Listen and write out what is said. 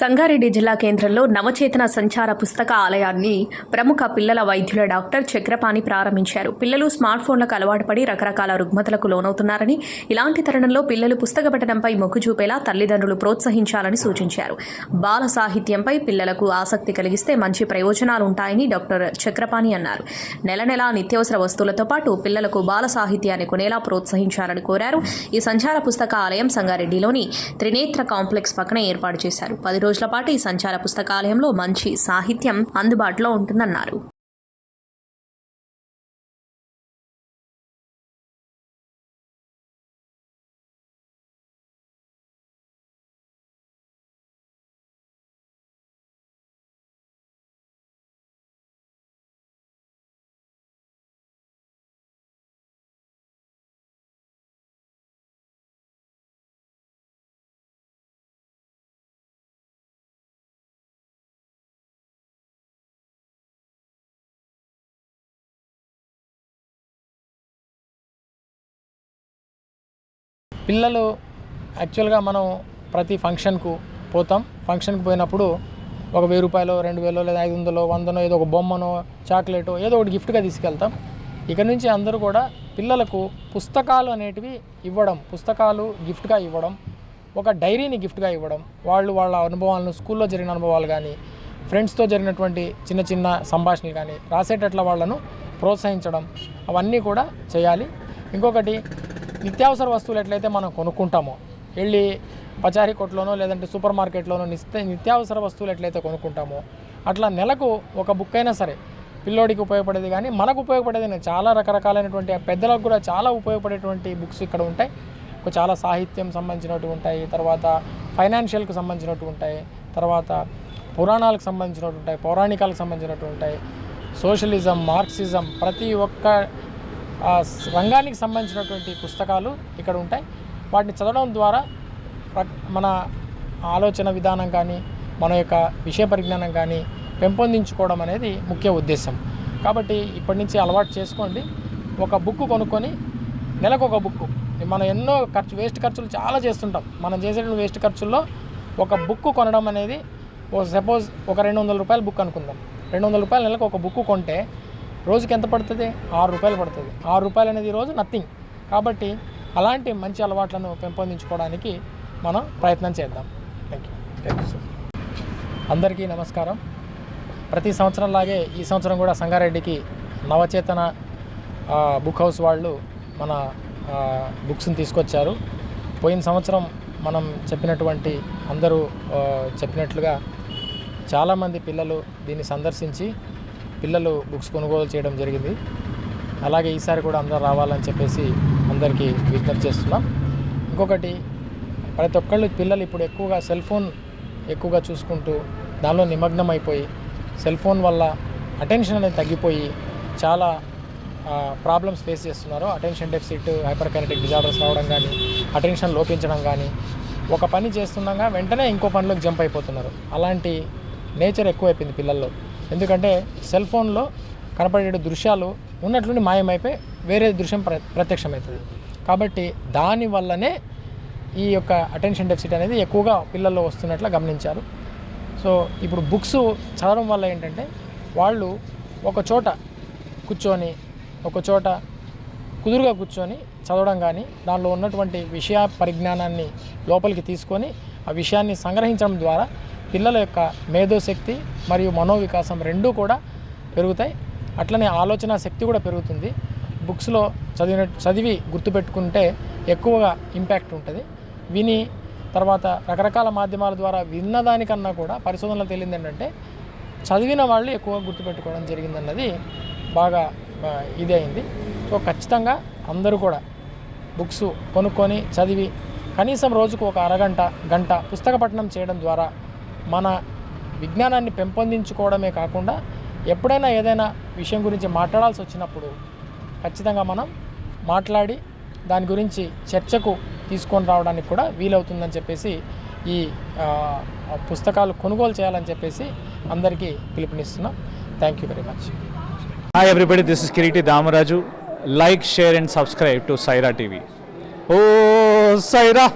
సంగారెడ్డి జిల్లా కేంద్రంలో నవచేతన సంచార పుస్తక ఆలయాన్ని ప్రముఖ పిల్లల వైద్యుల డాక్టర్ చక్రపాణి ప్రారంభించారు. పిల్లలు స్మార్ట్ ఫోన్లకు అలవాటు పడి రకరకాల రుగ్మతలకు లోనవుతున్నారని ఇలాంటి తరుణంలో పిల్లలు పుస్తక పఠనంపై మొగ్గు చూపేలా తల్లిదండ్రులు ప్రోత్సహించాలని సూచించారు. బాల సాహిత్యంపై పిల్లలకు ఆసక్తి కలిగిస్తే మంచి ప్రయోజనాలు ఉంటాయని డాక్టర్ చక్రపాణి అన్నారు. నెల నెలా నిత్యావసర వస్తువులతో పాటు పిల్లలకు బాల సాహిత్యాన్ని కొనేలా ప్రోత్సహించాలని కోరారు. ఈ సంచార పుస్తక ఆలయం సంగారెడ్డిలోని త్రినేత్ర కాంప్లెక్స్ పక్కన ఏర్పాటు చేశారు. పది రోజుల పాటు ఈ సంచార పుస్తకాలయంలో మంచి సాహిత్యం అందుబాటులో ఉంటుందన్నారు. పిల్లలు యాక్చువల్గా మనం ప్రతి ఫంక్షన్కు పోతాం. ఫంక్షన్కి పోయినప్పుడు ఒక వెయ్యి రూపాయలు రెండు వేలు లేదా ఐదు వందలు వందనో ఏదో ఒక బొమ్మనో చాక్లెటో ఏదో ఒకటి గిఫ్ట్గా తీసుకెళ్తాం. ఇక్కడ నుంచి అందరూ కూడా పిల్లలకు పుస్తకాలు అనేటివి ఇవ్వడం పుస్తకాలు గిఫ్ట్గా ఇవ్వడం ఒక డైరీని గిఫ్ట్గా ఇవ్వడం వాళ్ళు వాళ్ళ అనుభవాలను స్కూల్లో జరిగిన అనుభవాలు కానీ ఫ్రెండ్స్తో జరిగినటువంటి చిన్న చిన్న సంభాషణలు కానీ రాసేటట్ల వాళ్ళను ప్రోత్సహించడం అవన్నీ కూడా చేయాలి. ఇంకొకటి నిత్యావసర వస్తువులు ఎట్లయితే మనం కొనుక్కుంటామో వెళ్ళి పచారీ కొట్లోనో లేదంటే సూపర్ మార్కెట్లోనో నిత్య నిత్యావసర వస్తువులు ఎట్లయితే కొనుక్కుంటామో అట్లా నెలకు ఒక బుక్ అయినా సరే పిల్లోడికి ఉపయోగపడేది కానీ మనకు ఉపయోగపడేది చాలా రకరకాలైనటువంటి పెద్దలకు కూడా చాలా ఉపయోగపడేటువంటి బుక్స్ ఇక్కడ ఉంటాయి. చాలా సాహిత్యం సంబంధించినవి ఉంటాయి తర్వాత ఫైనాన్షియల్కి సంబంధించినవి ఉంటాయి తర్వాత పురాణాలకు సంబంధించినవి ఉంటాయి పౌరాణికాలకు సంబంధించినవి ఉంటాయి. సోషలిజం మార్క్సిజం ప్రతి ఒక్క రంగానికి సంబంధించినటువంటి పుస్తకాలు ఇక్కడ ఉంటాయి. వాటిని చదవడం ద్వారా మన ఆలోచన విధానం కానీ మన యొక్క విషయ పరిజ్ఞానం కానీ పెంపొందించుకోవడం అనేది ముఖ్య ఉద్దేశం. కాబట్టి ఇప్పటి నుంచి అలవాటు చేసుకోండి. ఒక బుక్ కొనుక్కొని నెలకు ఒక బుక్. మనం ఎన్నో ఖర్చు వేస్ట్ ఖర్చులు చాలా చేస్తుంటాం. మనం చేసేటువంటి వేస్ట్ ఖర్చుల్లో ఒక బుక్ కొనడం అనేది ఓ సపోజ్ ఒక రెండు వందల రూపాయల బుక్ అనుకుందాం. రెండు వందల రూపాయల నెలకు ఒక బుక్ కొంటే రోజుకి ఎంత పడుతుంది? ఆరు రూపాయలు పడుతుంది. ఆరు రూపాయలు అనేది రోజు నథింగ్ కాబట్టి అలాంటి మంచి అలవాట్లను పెంపొందించుకోవడానికి మనం ప్రయత్నం చేద్దాం. Thank you thank you sir అందరికీ నమస్కారం. ప్రతి సంవత్సరంలాగే ఈ సంవత్సరం కూడా సంగారెడ్డికి నవచేతన బుక్ హౌస్ వాళ్ళు మన బుక్స్ని తీసుకొచ్చారు. పోయిన సంవత్సరం మనం చెప్పినటువంటి అందరూ చెప్పినట్లుగా చాలామంది పిల్లలు దీన్ని సందర్శించి పిల్లలు బుక్స్ కొనుగోలు చేయడం జరిగింది. అలాగే ఈసారి కూడా అందరూ రావాలని చెప్పేసి అందరికీ విజ్ఞప్తి చేస్తున్నాం. ఇంకొకటి ప్రతి ఒక్కళ్ళు పిల్లలు ఇప్పుడు ఎక్కువగా సెల్ ఫోన్ ఎక్కువగా చూసుకుంటూ దానిలో నిమగ్నం అయిపోయి సెల్ ఫోన్ వల్ల అటెన్షన్ అనేది తగ్గిపోయి చాలా ప్రాబ్లమ్స్ ఫేస్ చేస్తున్నారు. Attention deficit hyper kinetic disorders రావడం కానీ అటెన్షన్ లోపించడం కానీ ఒక పని చేస్తుండగా వెంటనే ఇంకో పనిలోకి జంప్ అయిపోతున్నారు. అలాంటి నేచర్ ఎక్కువైపోయింది పిల్లల్లో. ఎందుకంటే సెల్ ఫోన్లో కనపడే దృశ్యాలు ఉన్నట్లుండి మాయమైపోయి వేరే దృశ్యం ప్ర ప్రత్యక్షమవుతుంది. కాబట్టి దాని వల్లనే ఈ యొక్క అటెన్షన్ డెఫిసిట్ అనేది ఎక్కువగా పిల్లల్లో వస్తున్నట్లు గమనించారు. సో ఇప్పుడు బుక్స్ చదవడం వల్ల ఏంటంటే వాళ్ళు ఒక చోట కూర్చొని ఒక చోట కుదురుగా కూర్చొని చదవడం కానీ దానిలో ఉన్నటువంటి విషయ పరిజ్ఞానాన్ని లోపలికి తీసుకొని ఆ విషయాన్ని సంగ్రహించడం ద్వారా పిల్లల యొక్క మేధోశక్తి మరియు మనోవికాసం రెండూ కూడా పెరుగుతాయి. అట్లనే ఆలోచన శక్తి కూడా పెరుగుతుంది. బుక్స్లో చదివిన చదివి గుర్తుపెట్టుకుంటే ఎక్కువగా ఇంపాక్ట్ ఉంటుంది. విని తర్వాత రకరకాల మాధ్యమాల ద్వారా విన్నదానికన్నా కూడా పరిశోధనలో తేలింది ఏంటంటే చదివిన వాళ్ళు ఎక్కువ గుర్తుపెట్టుకోవడం జరిగిందన్నది బాగా ఇది అయింది. సో ఖచ్చితంగా అందరూ కూడా బుక్స్ కొనుక్కొని చదివి కనీసం రోజుకు ఒక అరగంట గంట పుస్తక పఠనం చేయడం ద్వారా మన విజ్ఞానాన్ని పెంపొందించుకోవడమే కాకుండా ఎప్పుడైనా ఏదైనా విషయం గురించి మాట్లాడాల్సి వచ్చినప్పుడు ఖచ్చితంగా మనం మాట్లాడి దాని గురించి చర్చకు తీసుకొని రావడానికి కూడా వీలవుతుందని చెప్పేసి ఈ పుస్తకాలు కొనుగోలు చేయాలని చెప్పేసి అందరికీ పిలుపునిస్తున్నాం. Thank you very much hi everybody this is Kireeti Damaraju like share and subscribe to Saira TV oh Sye Raa